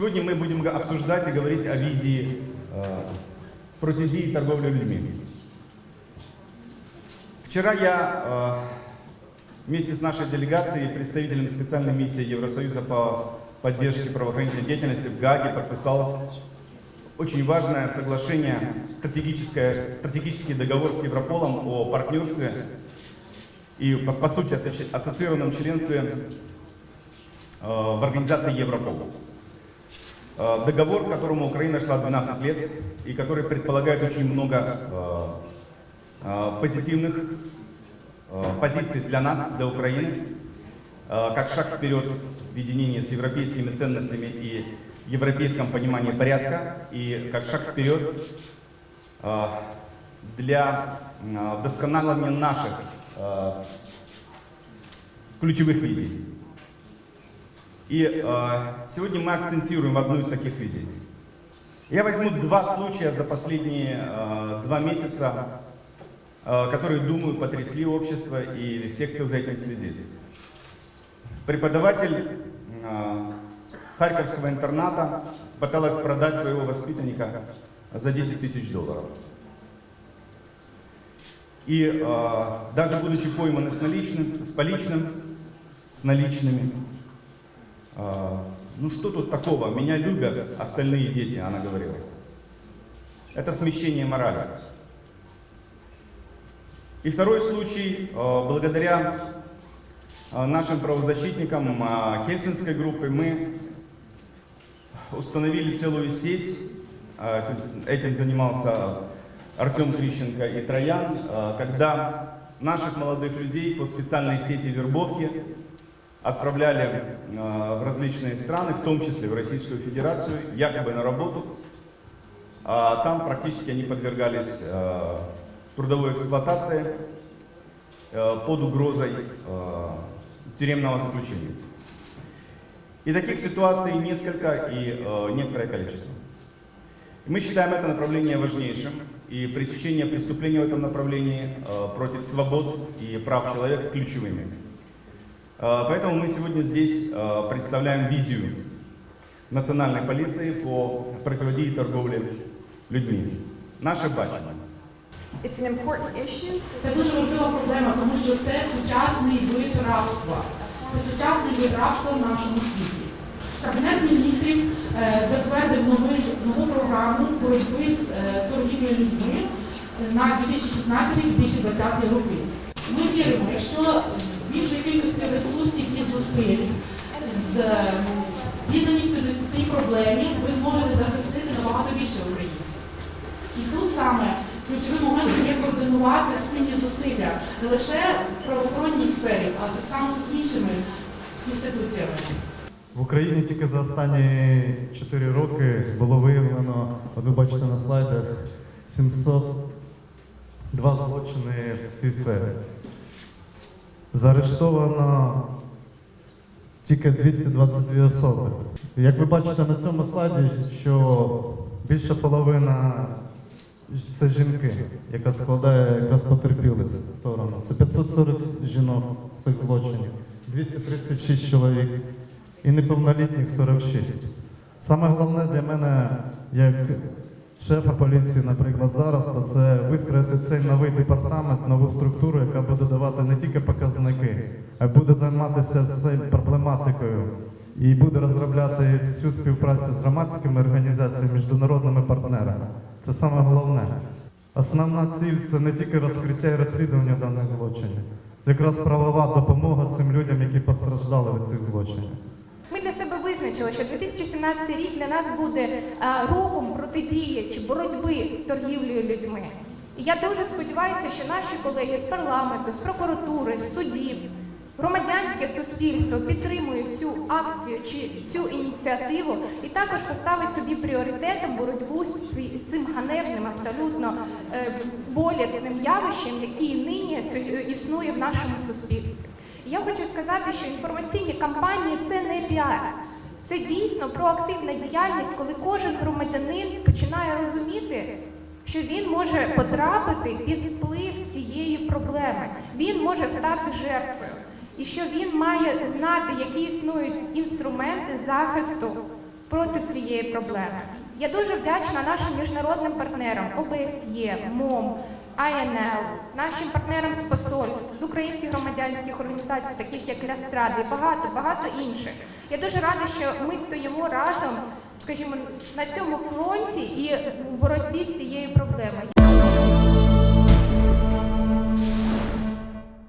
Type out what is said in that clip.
Сегодня мы будем обсуждать и говорить о визии э, протидии торговли людьми. Вчера я э, вместе с нашей делегацией и представителем специальной миссии Евросоюза по поддержке правоохранительной деятельности в Гаге подписал очень важное соглашение, стратегическое, стратегический договор с Европолом о партнерстве и, по, по сути, ассоциированном членстве э, в организации Европол. Э, Договор, которому Украина шла 12 лет и который предполагает очень много э, э, позитивных позиций для нас, для Украины, как шаг вперед в единении с европейскими ценностями и европейском понимании порядка, и как шаг вперед для вдосконаливания наших ключевых визий. И э, сегодня мы акцентируем одну из таких визий. Я возьму два случая за последние э, два месяца, э, которые, думаю, потрясли общество и всех, кто за этим следит. Преподаватель э, Харьковского интерната пыталась продать своего воспитанника за 10 тысяч долларов. И э, даже будучи пойманы с наличным, с поличным, с наличными, ну что тут такого, меня любят остальные дети, она говорила. Это смещение морали. И второй случай, э, благодаря э, нашим правозащитникам Хельсинской группы мы установили целую сеть. Этим занимался Артем Крищенко и Троян, когда наших молодых людей по специальной сети вербовки отправляли э, в различные страны, в том числе в Российскую Федерацию, якобы на работу. А там практически они подвергались э, трудовой эксплуатации э, под угрозой э, тюремного заключения. И таких ситуаций несколько и э, некоторое количество. Мы считаем это направление важнейшим, и пресечение преступлений в этом направлении э, против свобод и прав человека ключевыми. Э, Поэтому мы сегодня здесь э, представляем визию национальной полиции по противодії торговлі людьми. Наше бачення. It's an important issue. Це дуже важлива проблема, тому що це сучасний вид рабства. Це сучасний вид рабства в нашому світі. Кабінет міністрів е, затвердив новий, нову програму боротьби з е, торгівлею людьми е, на 2016-2020 роки. Ми віримо, що з більшою кількістю ресурсів і зусиль, з відданістю цій проблемі ви зможете захистити набагато більше українців. І тут саме ключовим моментом є координувати спільні зусилля не лише в правоохоронній сфері, а так само з іншими інституціями. В Україні тільки за останні 4 роки було виявлено, от ви бачите на слайдах, 702 злочини в цій сфері. Заарештовано тільки 222 особи. Як ви бачите на цьому слайді, що більша половина це жінки, яка складає якраз потерпілих сторону. Це 540 жінок з цих злочинів, 236 чоловік і неповнолітніх 46. Саме головне для мене, як шефа поліції, наприклад, зараз, то це вистроїти цей новий департамент, нову структуру, яка буде давати не тільки показники, а й буде займатися цією проблематикою і буде розробляти всю співпрацю з громадськими організаціями, міжнародними партнерами. Це саме головне. Основна ціль це не тільки розкриття і розслідування даних злочинів, це якраз правова допомога цим людям, які постраждали від цих злочинів. Ми для себе визначили, що 2017 рік для нас буде е, роком протидії чи боротьби з торгівлею людьми. І я дуже сподіваюся, що наші колеги з парламенту, з прокуратури, з судів, громадянське суспільство підтримують цю акцію чи цю ініціативу і також поставить собі пріоритетом боротьбу з цим ганебним, абсолютно е, болісним явищем, який нині існує в нашому суспільстві. Я хочу сказати, що інформаційні кампанії це не піар. Це дійсно проактивна діяльність, коли кожен громадянин починає розуміти, що він може потрапити під вплив цієї проблеми. Він може стати жертвою. І що він має знати, які існують інструменти захисту проти цієї проблеми. Я дуже вдячна нашим міжнародним партнерам ОБСЄ, МОМ, АНЛ, нашим партнерам з посольств, з українських громадянських організацій, таких як Лястрад і багато, багато інших. Я дуже рада, що ми стоїмо разом, скажімо, на цьому фронті і в боротьбі з цією проблемою.